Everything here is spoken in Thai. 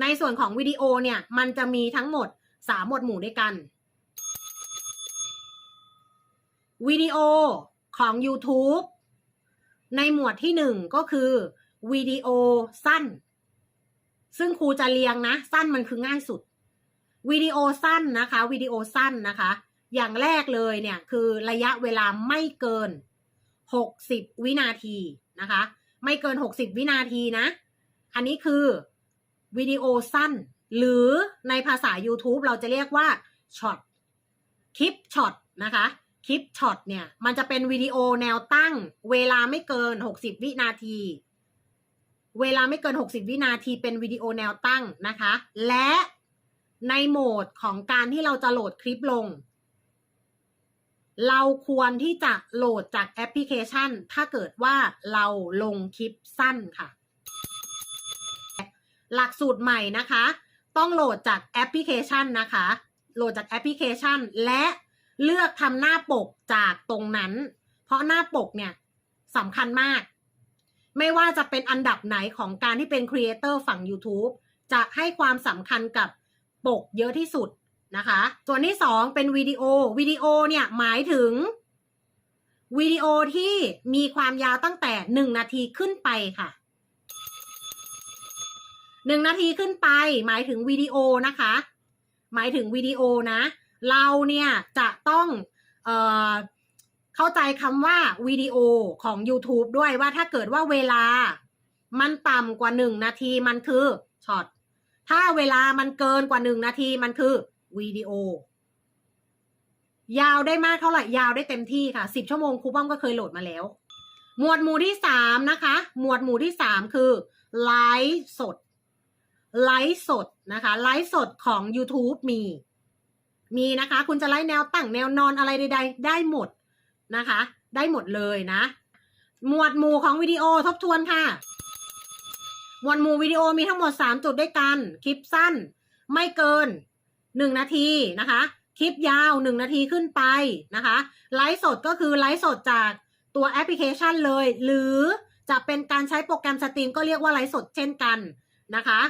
ในส่วนของวิดีโอเนี่ย มันจะมีทั้งหมดสามหมวดหมู่ด้วยกัน วิดีโอของ YouTube ในหมวดที่หนึ่งก็คือวิดีโอสั้น ซึ่งครูจะเรียงนะ สั้นมันคือง่ายสุดวิดีโอสั้นนะคะวิดีโอสั้นนะคะ อย่างแรกเลยเนี่ยคือระยะเวลาไม่เกิน 60 วินาทีนะคะ ไม่เกิน 60 วินาทีนะ อันนี้คือ วิดีโอสั้น หรือในภาษา YouTube เราจะเรียกว่าช็อตคลิปช็อตนะคะคลิปช็อตเนี่ย มันจะเป็นวิดีโอแนวตั้ง เวลาไม่เกิน 60 วินาที เวลาไม่เกิน 60 วินาทีเป็นวิดีโอแนวตั้งนะคะ และในโหมดของการที่เราจะโหลดคลิปลง เราควรที่จะโหลดจากแอปพลิเคชัน ถ้าเกิดว่าเราลงคลิปสั้นค่ะ หลักสูตรใหม่นะคะ ต้องโหลดจากแอปพลิเคชันนะคะ โหลดจากแอปพลิเคชัน และเลือกทำหน้าปกจากตรงนั้น เพราะหน้าปกเนี่ยสำคัญมาก ไม่ว่าจะเป็นอันดับไหนของการที่เป็นครีเอเตอร์ฝั่ง YouTube จะให้ความสำคัญกับปกเยอะที่สุดนะคะ ส่วนที่สองเป็นวิดีโอ วิดีโอเนี่ยหมายถึงวิดีโอที่มีความยาวตั้งแต่หนึ่งนาทีขึ้นไปค่ะ หนึ่งนาทีขึ้นไป หมายถึงวิดีโอนะคะ หมายถึงวิดีโอนะ เราเนี่ยจะต้องเอ่อเข้าใจคำว่าวิดีโอของ YouTube ด้วยว่าถ้าเกิดว่าเวลามันต่ำกว่าหนึ่งนาทีมันคือช็อตถ้าเวลามันเกินกว่าหนึ่งนาทีมันคือวิดีโอ ยาวได้มากเท่าไหร่ยาวได้เต็มที่ค่ะสิบชั่วโมงครูป้อมก็เคยโหลดมาแล้ว หมวดหมู่ที่สามนะคะ หมวดหมู่ที่สามคือไลฟ์สด ไลฟ์สดนะคะไลฟ์สดของ YouTube มี มีนะคะ คุณจะไลฟ์แนวตั้งแนวนอนอะไรใดๆ ได้หมดนะคะ ได้หมดเลยนะ หมวดหมู่ของวิดีโอทบทวนค่ะ หมวดหมู่วิดีโอมีทั้งหมด 3 จุดด้วยกัน คลิปสั้นไม่เกิน 1 นาทีนะคะ คลิปยาว 1 นาทีขึ้นไปนะคะไลฟ์สดก็คือไลฟ์สดจากตัวแอปพลิเคชันเลย หรือจะเป็นการใช้โปรแกรมสตรีมก็เรียกว่าไลฟ์สดเช่นกันนะคะ